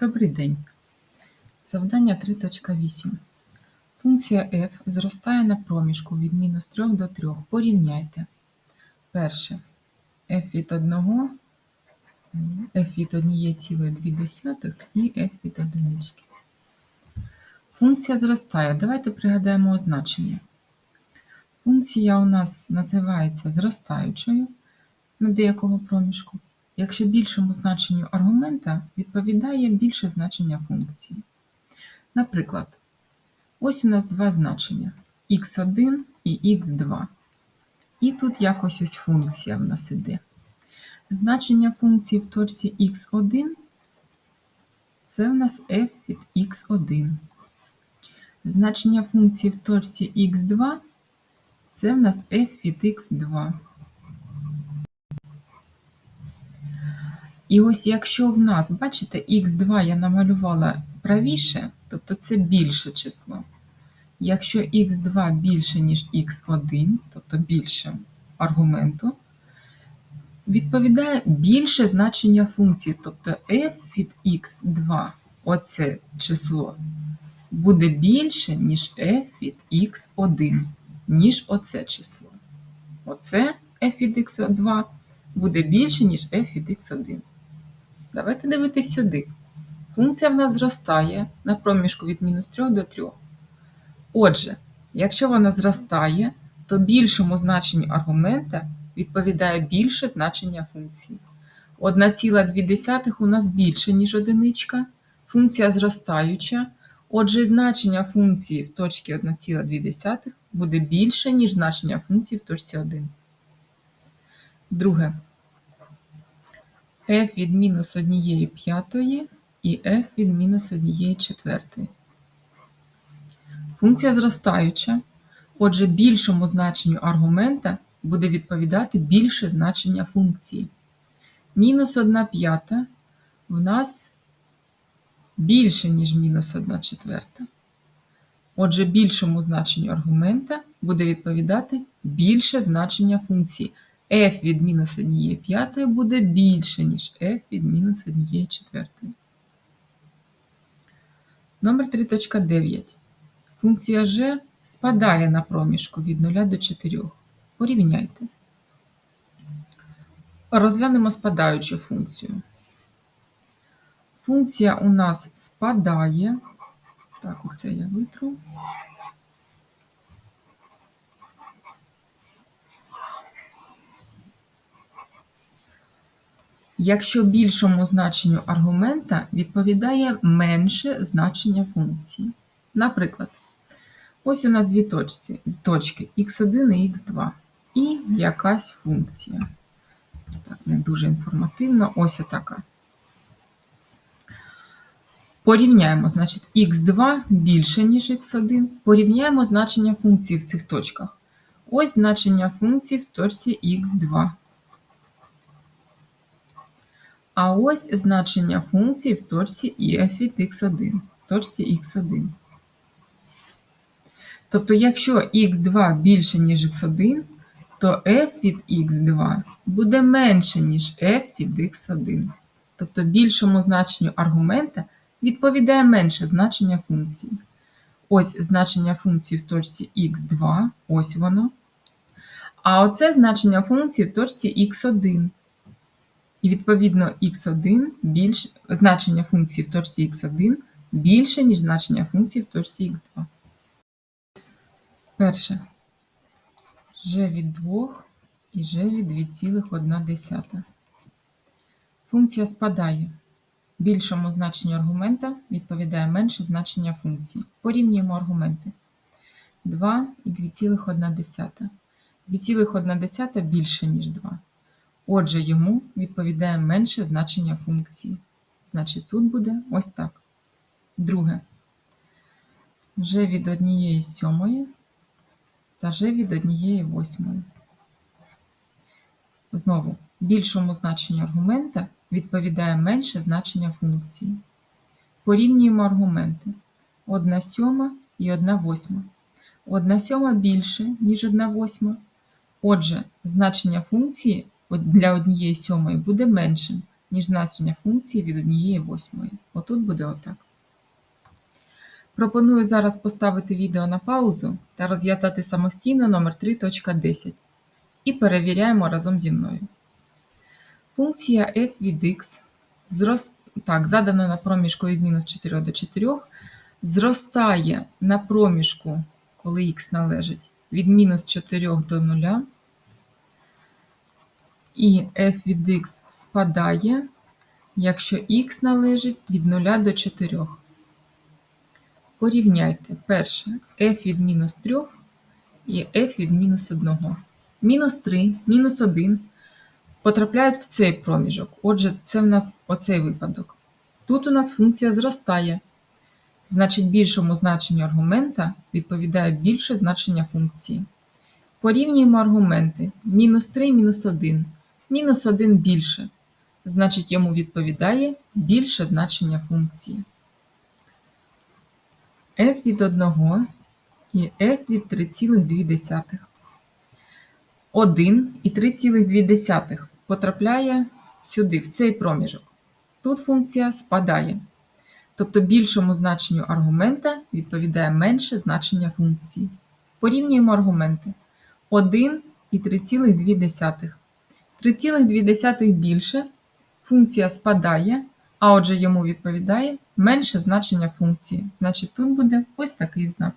Добрий день. Завдання 3.8. Функція f зростає на проміжку від мінус 3 до 3. Порівняйте. Перше. f від 1, f від 1,2 і f від 1. Функція зростає. Давайте пригадаємо означення. Функція у нас називається зростаючою на деякого проміжку, якщо більшому значенню аргумента відповідає більше значення функції. Наприклад, ось у нас два значення x1 і x2. І тут якось ось функція в нас іде. Значення функції в точці x1 це в нас f від x1. Значення функції в точці x2 це в нас f від x2. І ось якщо в нас, бачите, х2 я намалювала правіше, тобто це більше число. Якщо х2 більше, ніж х1, тобто більше аргументу, відповідає більше значення функції, тобто f від x2, оце число, буде більше, ніж f від x1, ніж оце число. Оце f від x2 буде більше, ніж f від x1. Давайте дивитись сюди. Функція в нас зростає на проміжку від мінус 3 до 3. Отже, якщо вона зростає, то більшому значенню аргумента відповідає більше значення функції. 1,2 у нас більше, ніж одиничка. Функція зростаюча. Отже, значення функції в точці 1,2 буде більше, ніж значення функції в точці 1. Друге f від мінус 1 п'ятої і f від мінус 1 четвертої. Функція зростаюча, отже, більшому значенню аргумента буде відповідати більше значення функції. Мінус 1 п'ята в нас більше, ніж мінус 1 четверта. Отже, більшому значенню аргумента буде відповідати більше значення функції f від мінус 1 п'ятої буде більше, ніж f від мінус 1 четвертої. Номер 3.9. Функція g спадає на проміжку від 0 до 4. Порівняйте. Розглянемо спадаючу функцію. Функція у нас спадає. Так, оце я витру. Якщо більшому значенню аргумента відповідає менше значення функції. Наприклад, ось у нас дві точці, точки x1 і x2, і якась функція. Так, не дуже інформативно, ось отака. Порівняємо, значить, x2 більше, ніж x1. Порівняємо значення функції в цих точках. Ось значення функції в точці x2. А ось значення функції в точці f від x1, в точці x1. Тобто, якщо x2 більше, ніж x1, то f від x2 буде менше, ніж f від x1. Тобто більшому значенню аргумента відповідає менше значення функції. Ось значення функції в точці x2, ось воно. А оце значення функції в точці x1. І відповідно x1 більше, значення функції в точці x1 більше, ніж значення функції в точці x2. Перше. g від 2 і g від 2,1. Функція спадає. Більшому значенню аргумента відповідає менше значення функції. Порівнюємо аргументи. 2 і 2,1. 2,1 більше, ніж 2. Отже, йому відповідає менше значення функції. Значить, тут буде ось так. Друге. Вже від однієї сьомої та вже від однієї восьмої. Знову, більшому значенню аргумента відповідає менше значення функції. Порівнюємо аргументи. 1 сьома і 1 восьма. 1 сьома більше, ніж 1 восьма. Отже, значення функції для однієї сьомої буде меншим, ніж значення функції від 1 восьмої. Отут буде отак. Пропоную зараз поставити відео на паузу та розв'язати самостійно номер 3.10 і перевіряємо разом зі мною. Функція f від x зрос... так, задана на проміжку від мінус 4 до 4, зростає на проміжку, коли x належить, від мінус 4 до 0, і f від x спадає, якщо x належить від 0 до 4. Порівняйте перше f від мінус 3 і f від мінус 1. Мінус 3, мінус 1 потрапляють в цей проміжок. Отже, це в нас оцей випадок. Тут у нас функція зростає. Значить, більшому значенню аргумента відповідає більше значення функції. Порівнюємо аргументи. Мінус 3, мінус 1. Мінус 1 більше. Значить, йому відповідає більше значення функції f від 1 і f від 3,2. 1 і 3,2 потрапляє сюди, в цей проміжок. Тут функція спадає. Тобто більшому значенню аргумента відповідає менше значення функції. Порівнюємо аргументи. 1 і 3,2. 3,2 більше, функція спадає, а отже йому відповідає менше значення функції. Значить, тут буде ось такий знак.